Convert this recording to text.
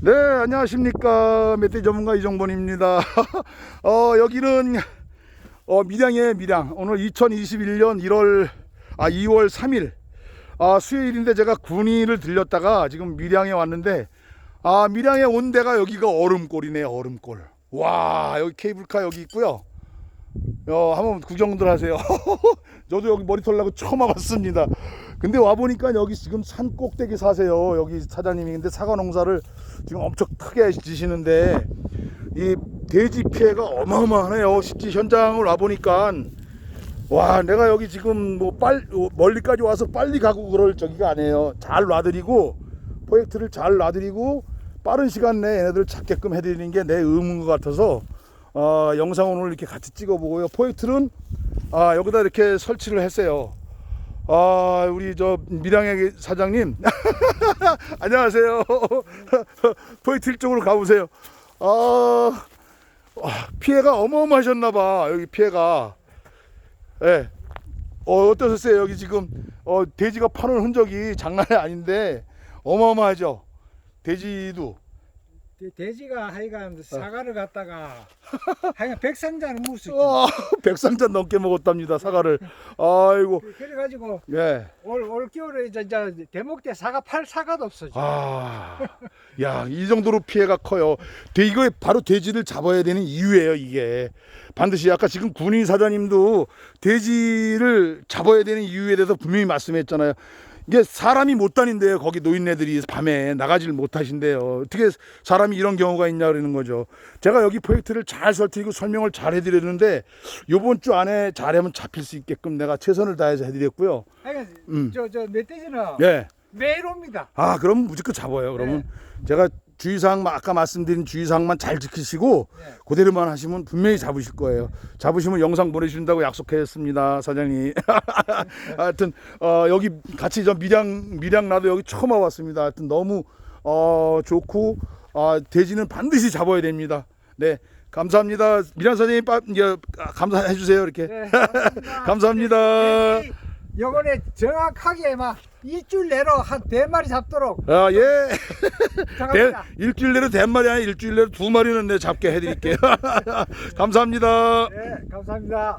네, 안녕하십니까. 멧돼 전문가 이정본입니다. 어, 여기는 어, 밀양의 밀양. 오늘 2021년 1월 아 2월 3일 아 수요일인데 제가 군위를 들렸다가 지금 밀양에 왔는데 아 밀양에 온 데가 여기가 얼음골이네 얼음골. 와 여기 케이블카 여기 있고요. 어, 한번 구경들 하세요. 저도 여기 머리 털라고 처음 와봤습니다. 근데 와보니까 여기 지금 산 꼭대기 사세요. 여기 사장님이. 근데 사과 농사를 지금 엄청 크게 지시는데 이 돼지 피해가 어마어마하네요. 실제 현장을 와보니까 와, 내가 여기 지금 뭐 빨, 멀리까지 와서 빨리 가고 그럴 저기가 아니에요. 잘 놔드리고 프로젝트를 잘 놔드리고 빠른 시간 내에 얘네들 잡게끔 해드리는 게 내 의무인 것 같아서 어, 영상 오늘 이렇게 같이 찍어보고요. 포획틀은 아, 여기다 이렇게 설치를 했어요. 아, 우리 저 밀양의 사장님. 안녕하세요. 포획틀 쪽으로 가보세요. 아, 와, 피해가 어마어마하셨나봐. 여기 피해가. 예. 네. 어, 어떠셨어요? 여기 지금 어, 돼지가 파는 흔적이 장난이 아닌데 어마어마하죠. 돼지도 돼- 돼지가 하여간 사과를 갖다가 하여간 백상자는 무수 와, 백상잔 넘게 먹었답니다 사과를. 아이고, 그래가지고 예. 올, 올 겨울에 이제, 이제 대목 때 사과 팔 사과도 없어져 아, 야, 이 정도로 피해가 커요. 돼, 이거 바로 돼지를 잡아야 되는 이유예요, 이게. 반드시 아까 지금 군인 사장님도 돼지를 잡아야 되는 이유에 대해서 분명히 말씀했잖아요. 이게 사람이 못 다닌대요. 거기 노인네들이 밤에 나가지를 못하신대요. 어떻게 사람이 이런 경우가 있냐 그러는 거죠. 제가 여기 프로젝트를 잘 설득이고 설명을 잘 해드렸는데 요번 주 안에 잘하면 잡힐 수 있게끔 내가 최선을 다해서 해드렸고요. 하여간 음. 저 저 멧돼지는 예. 매일 옵니다 아, 그럼 무조건 잡아요. 그러면 제가 주의사항 아까 말씀드린 주의사항만 잘 지키시고 네. 그대로만 하시면 분명히 잡으실 거예요. 잡으시면 영상 보내주신다고 약속했습니다, 사장님. 하여튼 어, 여기 같이 저 밀양 밀양 나도 여기 처음 와봤습니다. 하여튼 너무 어, 좋고 아, 돼지는 반드시 잡아야 됩니다. 네. 감사합니다. 밀양 사장님 빠, 이제, 감사해 주세요. 이렇게. 네, 감사합니다. 감사합니다. 네, 요번에 정확하게 막 일주일 내로 한 네 마리 잡도록 아, 예. 대, 정합니다 일주일 내로 대 마리 아니 일주일 내로 두 마리는 내 잡게 해드릴게요. 감사합니다. 네 감사합니다